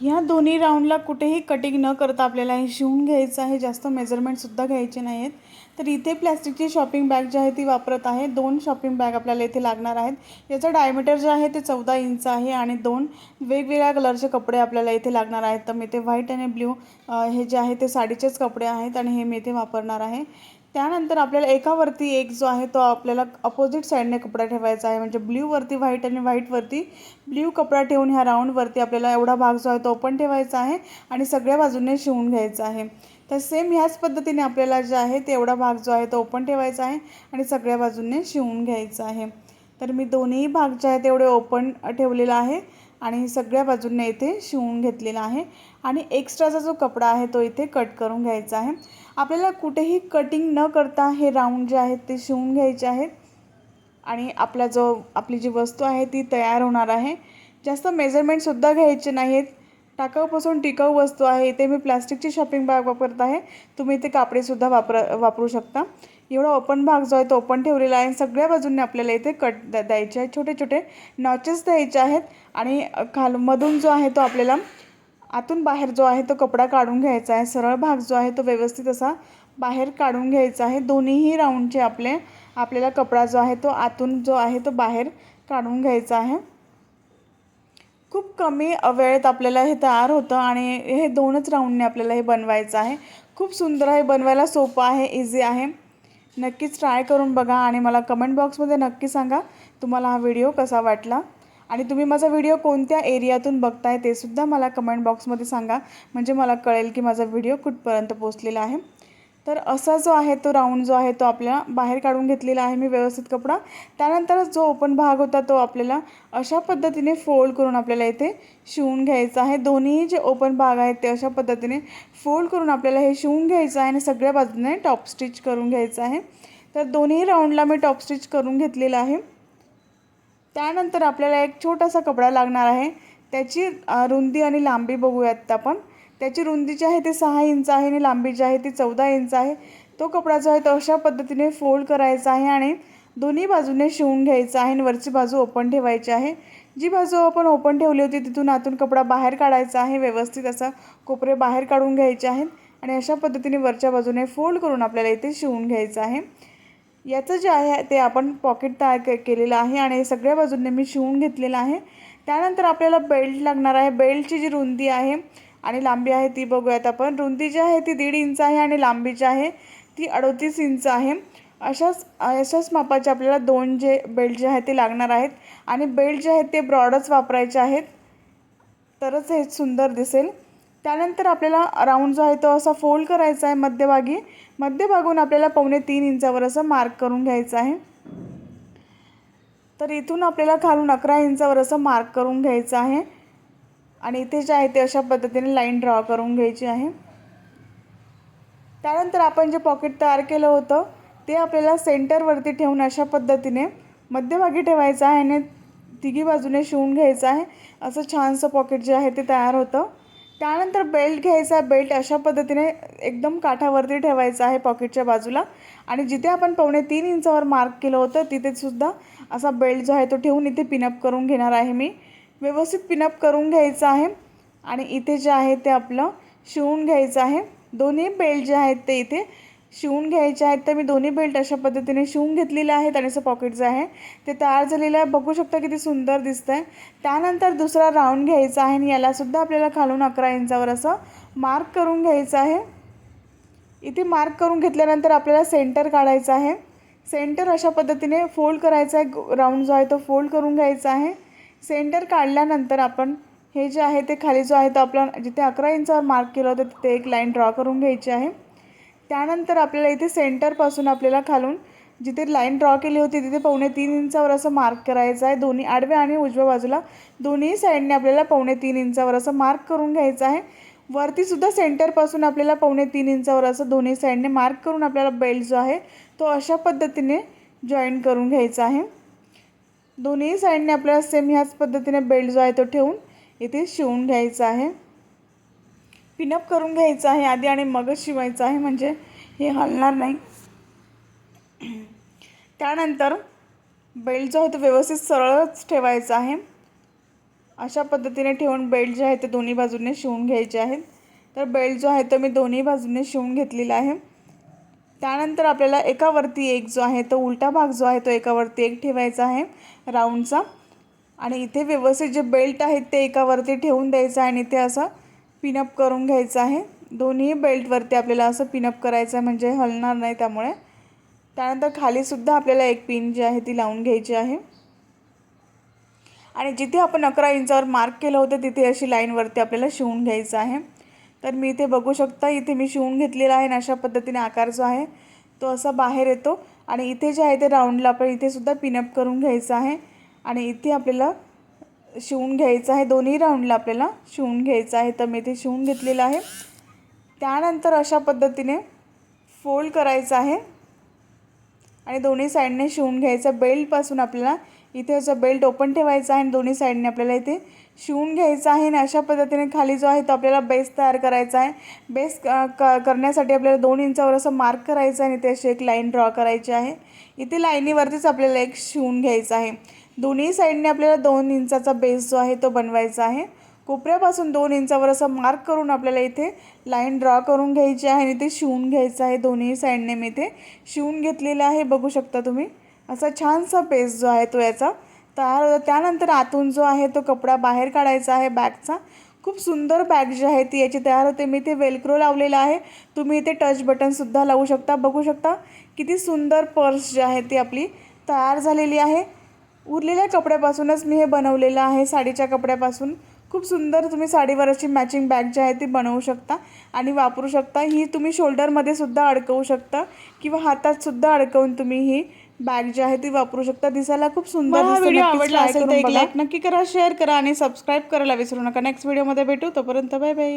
ह्या दोन्ही राऊंडला कुठेही कटिंग न करता आपल्याला हे शिवून घ्यायचं आहे. जास्त मेजरमेंटसुद्धा घ्यायचे नाही आहेत तर इथे प्लॅस्टिकची शॉपिंग बॅग जी आहे ती वापरत आहे. दोन शॉपिंग बॅग आपल्याला इथे लागणार आहेत. याचं डायमीटर जे आहे ते चौदा इंच आहे आणि दोन वेगवेगळ्या कलरचे कपडे आपल्याला इथे लागणार आहेत. तर मी ते व्हाईट आणि ब्ल्यू हे जे आहे ते साडीचेच कपडे आहेत आणि हे मी इथे वापरणार आहे. त्यानंतर आपल्याला एकावरती एक जो आहे तो आपल्याला अपोजिट साईडने कपडा ठेवायचा आहे. म्हणजे ब्ल्यूवरती व्हाईट आणि व्हाईटवरती ब्ल्यू कपडा ठेवून ह्या राऊंडवरती आपल्याला एवढा भाग जो आहे तो ओपन ठेवायचा आहे आणि सगळ्या बाजूने शिवून घ्यायचा आहे. तर सेम ह्याच पद्धतीने आपल्याला जे आहे ते एवढा भाग जो आहे तो ओपन ठेवायचा आहे आणि सगळ्या बाजूने शिवून घ्यायचा आहे. तर मी दोन्ही भाग जे आहे तेवढे ओपन ठेवलेला आहे. आणि सगळ्या बाजूंनी इथे शिवून घेतलेला आहे. आणि एक्स्ट्राचा जो कपडा आहे तो इथे कट करून घ्यायचा आहे. आपल्याला कुठेही कटिंग न करता हे राऊंड जे आहेत ते शिवून घ्यायचे आहेत. आणि आपला जो आपली जी वस्तू आहे ती तयार होणार आहे. जास्त मेजरमेंटसुद्धा घ्यायचे नाहीत टाकाऊपासून टिकाऊ वस्तू आहे इथे मी प्लॅस्टिकची शॉपिंग बॅग वापरत आहे. तुम्ही इथे कापडेसुद्धा वापर वापरू शकता. एवढा ओपन भाग जो आहे तो ओपन ठेवलेला आहे. सगळ्या बाजूंनी आपल्याला इथे कट द्यायचे आहेत. छोटे छोटे नॉचेस द्यायचे आहेत. आणि खाल मधून जो आहे तो आपल्याला आतून बाहेर जो आहे तो कपडा काढून घ्यायचा आहे. सरळ भाग जो आहे तो व्यवस्थित असा बाहेर काढून घ्यायचा आहे. दोन्हीही राऊंडचे आपले आपल्याला कपडा जो आहे तो आतून जो आहे तो बाहेर काढून घ्यायचा आहे. खूप कमी वेळेत आपल्याला हे तयार होतं आणि हे दोनच राऊंडने आपल्याला हे बनवायचं आहे. खूप सुंदर आहे बनवायला सोपं आहे इझी आहे. नक्कीच ट्राय करून बघा आणि मला कमेंट बॉक्समध्ये नक्की सांगा तुम्हाला हा व्हिडिओ कसा वाटला. आणि तुम्ही माझा व्हिडिओ कोणत्या एरियातून बघताय ते सुद्धा मला कमेंट बॉक्समध्ये सांगा. म्हणजे मला कळेल की माझा व्हिडिओ कुठपर्यंत पोचलेला आहे. तर असा जो आहे तो राऊंड जो आहे तो आपल्याला बाहेर काढून घेतलेला आहे मी व्यवस्थित कपडा. त्यानंतरच जो ओपन भाग होता तो आपल्याला अशा पद्धतीने फोल्ड करून आपल्याला इथे शिवून घ्यायचा आहे. दोन्ही जे ओपन भाग आहेत ते अशा पद्धतीने फोल्ड करून आपल्याला हे शिवून घ्यायचं आहे आणि सगळ्या बाजूने टॉप स्टिच करून घ्यायचं आहे. तर दोन्ही राऊंडला मी टॉप स्टिच करून घेतलेलं आहे. त्यानंतर आपल्याला एक छोटासा कपडा लागणार आहे. त्याची रुंदी आणि लांबी बघूयात आपण. त्याची रुंदी जी आहे ती सहा इंच आहे आणि लांबी जी आहे ती चौदा इंच आहे. तो कपडा जो आहे तो अशा पद्धतीने फोल्ड करायचा आहे आणि दोन्ही बाजूने शिवून घ्यायचा आहे आणि वरची बाजू ओपन ठेवायची आहे. जी बाजू आपण ओपन ठेवली होती तिथून आतून कपडा बाहेर काढायचा आहे. व्यवस्थित असा कोपरे बाहेर काढून घ्यायचे आहेत आणि अशा पद्धतीने वरच्या बाजूने फोल्ड करून आपल्याला इथे शिवून घ्यायचं आहे. याचं जे आहे ते आपण पॉकेट तयार के केलेलं आहे आणि सगळ्या बाजूंनी मी शिवून घेतलेलं आहे. त्यानंतर आपल्याला बेल्ट लागणार आहे. बेल्टची जी रुंदी आहे आणि लांबी आहे ती बघूयात आपण. रुंदी जी आहे ती दीड इंच आहे आणि लांबी जी आहे ती अडोतीस इंच आहे. अशाच अशाच मापाचे आपल्याला दोन जे बेल्ट जे आहेत ते लागणार आहेत. आणि बेल्ट जे आहेत ते ब्रॉडच वापरायचे आहेत. तरच हे सुंदर दिसेल. त्यानंतर आपल्याला राऊंड जो आहे तो असा फोल्ड करायचा आहे मध्यभागी. मध्यभागून आपल्याला पावणे तीन इंचावर असं मार्क करून घ्यायचं आहे. तर इथून आपल्याला खालून अकरा इंचावर असं मार्क करून घ्यायचं आहे. आणि इथे जे आहे ते अशा पद्धतीने लाईन ड्रॉ करून घ्यायची आहे. त्यानंतर आपण जे पॉकेट तयार केलं होतं ते आपल्याला सेंटरवरती ठेवून अशा पद्धतीने मध्यभागी ठेवायचं आहे आणि तिघी बाजूने शिवून घ्यायचं आहे. असं छानसं पॉकेट जे आहे ते तयार होतं. त्यानंतर बेल्ट घ्यायचा बेल्ट अशा पद्धतीने एकदम काठावरती ठेवायचा आहे पॉकेटच्या बाजूला. आणि जिथे आपण पावणे तीन इंचावर मार्क केलं होतं तिथेसुद्धा असा बेल्ट जो आहे तो ठेवून इथे पिनअप करून घेणार आहे मी. व्यवस्थित पिनअप करून घ्यायचं आहे. आणि इथे जे आहे ते आपलं शिवून घ्यायचं आहे. दोन्ही बेल्ट जे आहेत ते इथे शिवून घ्यायचे आहेत. तर मी दोन्ही बेल्ट अशा पद्धतीने शिवून घेतलेले आहेत आणि असं पॉकेट जे आहे ते तयार झालेलं आहे. बघू शकता किती सुंदर दिसतं आहे त्यानंतर दुसरा राऊंड घ्यायचा आहे आणि यालासुद्धा आपल्याला खालून अकरा इंचावर असं मार्क करून घ्यायचं आहे. इथे मार्क करून घेतल्यानंतर आपल्याला सेंटर काढायचं आहे. सेंटर अशा पद्धतीने फोल्ड करायचा आहे. राऊंड जो आहे तो फोल्ड करून घ्यायचा आहे. सेंटर काढल्यानंतर आपण हे जे आहे ते खाली जो आहे तो आपला जिथे अकरा इंचावर मार्क केलं होतं तिथे एक लाईन ड्रॉ करून घ्यायची आहे. त्यानंतर आपल्याला इथे सेंटरपासून आपल्याला खालून जिथे लाईन ड्रॉ केली होती तिथे पावणे तीन इंचावर असं मार्क करायचं आहे. दोन्ही आडव्या आणि उजव्या बाजूला दोन्ही साईडने आपल्याला पावणे तीन इंचावर असं मार्क करून घ्यायचं आहे. वरतीसुद्धा सेंटरपासून आपल्याला पावणे तीन इंचावर असं दोन्ही साईडने मार्क करून आपल्याला बेल्ट जो आहे तो अशा पद्धतीने जॉईन करून घ्यायचा आहे. दोन्ही साईडने आपल्याला सेम ह्याच पद्धतीने बेल्ट जो आहे तो ठेवून इथे शिवून घ्यायचा आहे. पिनअप करून घ्यायचं आहे आधी आणि मगच शिवायचं आहे म्हणजे हे हलणार नाही. त्यानंतर बेल्ट जो आहे तो व्यवस्थित सरळच ठेवायचा आहे. अशा पद्धतीने ठेवून बेल्ट जे आहे ते दोन्ही बाजूने शिवून घ्यायचे आहेत. तर बेल्ट जो आहे तो मी दोन्ही बाजूने शिवून घेतलेला आहे. त्यानंतर आपल्याला एकावरती एक जो आहे तो उलटा भाग जो आहे तो एकावरती एक ठेवायचा आहे राऊंडचा. आणि इथे व्यवस्थित जे बेल्ट आहेत ते एकावरती ठेवून द्यायचं आहे आणि इथे असं पिनअप करून घ्यायचं आहे. दोन्ही बेल्टवरती आपल्याला असं पिनअप करायचं आहे म्हणजे हलणार नाही त्यामुळे. त्यानंतर खालीसुद्धा आपल्याला एक पिन जी आहे ती लावून घ्यायची आहे. आणि जिथे आपण अकरा इंचावर मार्क केलं होतं तिथे अशी लाईनवरती आपल्याला शिवून घ्यायचं आहे. तर मी इथे बघू शकता इथे मी शिवून घेतलेला आहे आणि अशा पद्धतीने आकार जो आहे तो असा बाहेर येतो. आणि इथे जे आहे ते राऊंडला आपण इथेसुद्धा पिनअप करून घ्यायचं आहे. आणि इथे आपल्याला शिवून घ्यायचं आहे. दोन्ही राऊंडला आपल्याला शिवून घ्यायचं आहे. तर मी इथे शिवून घेतलेलं आहे. त्यानंतर अशा पद्धतीने फोल्ड करायचं आहे. आणि दोन्ही साईडने शिवून घ्यायचं. बेल्टपासून आपल्याला इथे असं बेल्ट ओपन ठेवायचा आहे आणि दोन्ही साईडने आपल्याला इथे शिवून घ्यायचं आहे. आणि अशा पद्धतीने खाली जो आहे तो आपल्याला बेस तयार करायचा आहे. बेस क करण्यासाठी आपल्याला दोन इंचावर असं मार्क करायचं आहे आणि इथे अशी एक लाईन ड्रॉ करायची आहे. इथे लाईनीवरतीच आपल्याला एक शिवून घ्यायचं आहे. दोन्ही साईडने आपल्याला दोन इंचाचा बेस जो आहे तो बनवायचा आहे. कोपऱ्यापासून दोन इंचावर असं मार्क करून आपल्याला इथे लाईन ड्रॉ करून घ्यायची आहे आणि ते शिवून घ्यायचं आहे. दोन्ही साईडने मी इथे शिवून घेतलेलं आहे. बघू शकता तुम्ही. असा छानसा पेस जो आहे तो याचा. तयार होतो त्यानंतर आतून जो आहे तो कपडा बाहेर काढायचा आहे बॅगचा खूप सुंदर बॅग जी आहे ती याची तयार होते. मी इथे वेलक्रो लावलेला आहे. तुम्ही इथे टच बटनसुद्धा लावू शकता बघू शकता. किती सुंदर पर्स जी आहे ती आपली तयार झालेली आहे. उरलेल्या कपड्यापासूनच मी हे बनवलेलं आहे साडीच्या कपड्यापासून. खूप सुंदर तुम्ही साडीवर अशी मॅचिंग बॅग जी आहे ती बनवू शकता आणि वापरू शकता. ही तुम्ही शोल्डरमध्ये सुद्धा अडकवू शकता किंवा हातात सुद्धा अडकवून तुम्ही ही बॅग जी आहे ती वापरू शकता. दिसायला खूप सुंदर हा. व्हिडिओ आवडला असेल तर एक like नक्की करा शेअर करा आणि सबस्क्राईब करायला विसरू नका. नेक्स्ट व्हिडिओमध्ये भेटू. तोपर्यंत बाय बाय